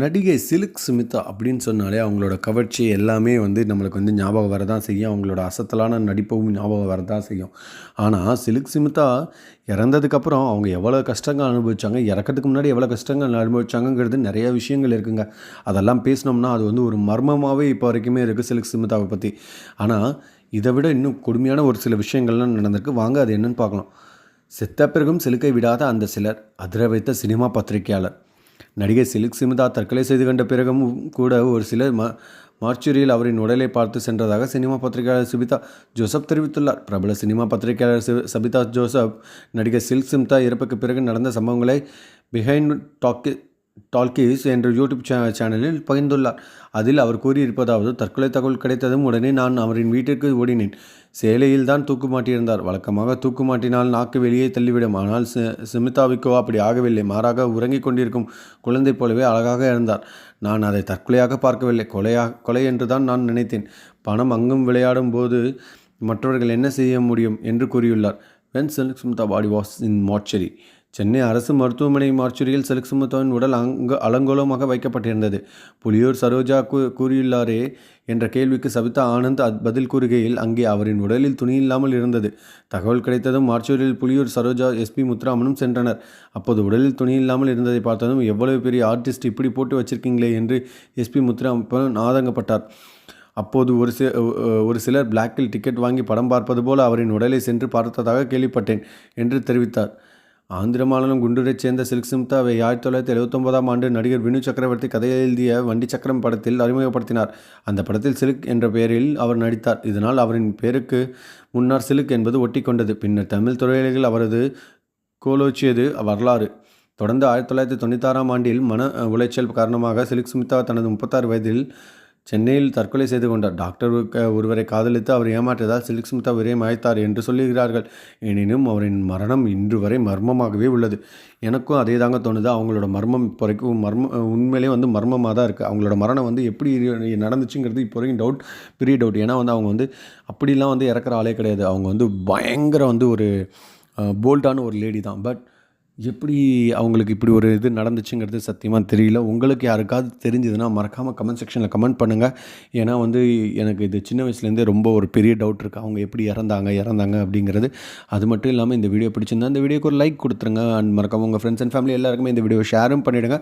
நடிகை சிலுக் சுமிதா அப்படின்னு சொன்னாலே அவங்களோட கவர்ச்சி எல்லாமே வந்து நம்மளுக்கு வந்து ஞாபகம் வரதான் செய்யும். அவங்களோட அசத்தலான நடிப்பும் ஞாபகம் வரதான் செய்யும். ஆனால் சிலுக் சுமிதா இறந்ததுக்கப்புறம் அவங்க எவ்வளோ கஷ்டங்கள் அனுபவித்தாங்க இறக்கிறதுக்கு முன்னாடி எவ்வளோ கஷ்டங்கள் அனுபவிச்சாங்கங்கிறது நிறைய விஷயங்கள் இருக்குங்க. அதெல்லாம் பேசினோம்னா அது வந்து ஒரு மர்மமாகவே இப்போ வரைக்குமே இருக்குது சிலுக் சுமிதாவை பற்றி ஆனால் இதை விட இன்னும் கொடுமையான ஒரு சில விஷயங்கள்லாம் நடந்திருக்கு. வாங்க அது என்னென்னு பார்க்கலாம். செத்த பிறகும் சிலுக்கை விடாத அந்த சிலர் அதிர வைத்த சினிமா பத்திரிகையாளர். நடிகை சிலுக் சிமிதா தற்கொலை செய்து கொண்ட பிறகும் கூட ஒரு சிலர் ம மார்ச்சுரியில் அவரின் உடலை பார்த்து சென்றதாக சினிமா பத்திரிகையாளர் சுபிதா ஜோசப் தெரிவித்துள்ளார். பிரபல சினிமா பத்திரிகையாளர் சி சபிதா ஜோசப் நடிகை சில்க் சிம்தா இறப்புக்கு பிறகு நடந்த சம்பவங்களை பிஹைண்ட் டாக்கி டால்கீஸ் என்ற யூடியூப் சே சேனலில் பகிர்ந்துள்ளார். அதில் அவர் கூறியிருப்பதாவது தற்கொலை தகவல் கிடைத்ததும் உடனே நான் அவரின் வீட்டிற்கு ஓடினேன். சேலையில் தான் தூக்கு மாட்டியிருந்தார். வழக்கமாக தூக்கு மாட்டினால் நாக்கு வெளியே தள்ளிவிடும். ஆனால் சி அப்படி ஆகவில்லை. மாறாக உறங்கிக் கொண்டிருக்கும் குழந்தை போலவே அழகாக இருந்தார். நான் அதை தற்கொலையாக பார்க்கவில்லை. கொலையாக கொலை என்று தான் நான் நினைத்தேன். பணம் அங்கும் விளையாடும் போது மற்றவர்கள் என்ன செய்ய முடியும்? என்று கூறியுள்ளார். பெண் Silk Smitha body was in mortuary Chennai அரசு மருத்துவமனை மார்ச்சுரியில் செலுக் சுமத்தாவின் உடல் அங்க அலங்கோலமாக வைக்கப்பட்டிருந்தது புலியூர் சரோஜா கூ கூறியுள்ளாரே என்ற கேள்விக்கு சபிதா ஆனந்த் பதில் கூறுகையில் அங்கே அவரின் உடலில் துணி இல்லாமல் இருந்தது. தகவல் கிடைத்ததும் மார்ச்சூரில் புலியூர் சரோஜா எஸ்பி முத்துராமனும் சென்றனர். அப்போது உடலில் துணி இல்லாமல் இருந்ததை பார்த்ததும் எவ்வளவு பெரிய ஆர்டிஸ்ட் இப்படி போட்டு வச்சிருக்கீங்களே என்று எஸ்பி முத்துராமன் ஆதங்கப்பட்டார் அப்போது ஒரு சி ஒரு சிலர் பிளாக்கில் டிக்கெட் வாங்கி படம் பார்ப்பது போல அவரின் உடலை சென்று பார்த்ததாக கேள்விப்பட்டேன் என்று தெரிவித்தார். ஆந்திர மாநிலம் குண்டூரைச் சேர்ந்த சில்க் சிம்தாவை ஆயிரத்தி தொள்ளாயிரத்தி எழுபத்தொன்பதாம் ஆண்டு நடிகர் வினு சக்கரவர்த்தி கதை எழுதிய வண்டி சக்கரம் படத்தில் அறிமுகப்படுத்தினார். அந்த படத்தில் சிலுக் என்ற பெயரில் அவர் நடித்தார். இதனால் அவரின் பேருக்கு முன்னர் சிலுக் என்பது ஒட்டிக்கொண்டது பின்னர் தமிழ் தொழிலாளிகள் அவரது கோலோச்சியது வரலாறு. தொடர்ந்து ஆயிரத்தி தொள்ளாயிரத்தி தொண்ணூத்தாறாம் ஆண்டில் மன உளைச்சல் காரணமாக சில்க் சுமிதா தனது முப்பத்தாறு வயதில் சென்னையில் தற்கொலை செய்து கொண்டார். டாக்டர் ஒருவரை காதலித்து அவர் ஏமாற்றியதால் சில்க் ஸ்மிதா விரையம் என்று சொல்லுகிறார்கள் எனினும் அவரின் மரணம் இன்று வரை மர்மமாகவே உள்ளது. எனக்கும் அதே தாங்க தோணுது. அவங்களோட மர்மம் இப்போ வரைக்கும் மர்ம உண்மையிலே வந்து மர்மமாக தான் இருக்குது அவங்களோட மரணம் வந்து எப்படி நடந்துச்சுங்கிறது இப்போ வரைக்கும் டவுட் பெரிய டவுட் ஏன்னா வந்து அவங்க வந்து அப்படிலாம் வந்து இறக்குற ஆளே கிடையாது. அவங்க வந்து பயங்கர வந்து ஒரு போல்டான ஒரு லேடி தான். பட் எப்படி அவங்களுக்கு இப்படி ஒரு இது நடந்துச்சுங்கிறது சத்தியமாக தெரியல. உங்களுக்கு யாருக்காவது தெரிஞ்சதுன்னா மறக்காமல் கமெண்ட் செக்ஷனில் கமெண்ட் பண்ணுங்கள் ஏன்னா வந்து எனக்கு இது சின்ன வயசுலேருந்தே ரொம்ப ஒரு பெரிய டவுட் இருக்குது அவங்க எப்படி இறந்தாங்க இறந்தாங்க அப்படிங்கிறது. அது மட்டும் இல்லாமல் இந்த வீடியோ பிடிச்சிருந்தா இந்த வீடியோக்கு ஒரு லைக் கொடுத்துருங்க. அண்ட் மறக்காமல் உங்கள் ஃப்ரெண்ட்ஸ் அண்ட் ஃபேமிலி எல்லாருக்குமே இந்த வீடியோ ஷேரும் பண்ணிவிடுங்க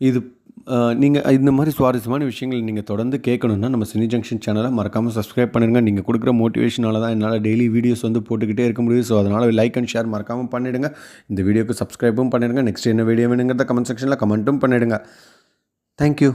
இது நீங்கள் இந்த மாதிரி சுவாரஸ்யமான விஷயங்கள் நீங்கள் தொடர்ந்து கேட்கணுன்னா நம்ம சினி ஜங்ஷன் சேனலை மறக்காமல் சப்ஸ்கிரைப் பண்ணிடுங்க நீங்கள் கொடுக்குற மோட்டிவேஷனால தான் என்னால் டெய்லி வீடியோஸ் வந்து போட்டுக்கிட்டே இருக்க முடியும் ஸோ அதனால் லைக் அண்ட் ஷேர் மறக்காமல் பண்ணிவிடுங்க இந்த வீடியோக்கு சப்ஸ்கிரைபும் பண்ணிடுங்க. நெக்ஸ்ட் என்ன வீடியோ வேணுங்கிறத கமெண்ட் செக்ஷனில் கமெண்ட்டும் பண்ணிவிடுங்க தேங்க்யூ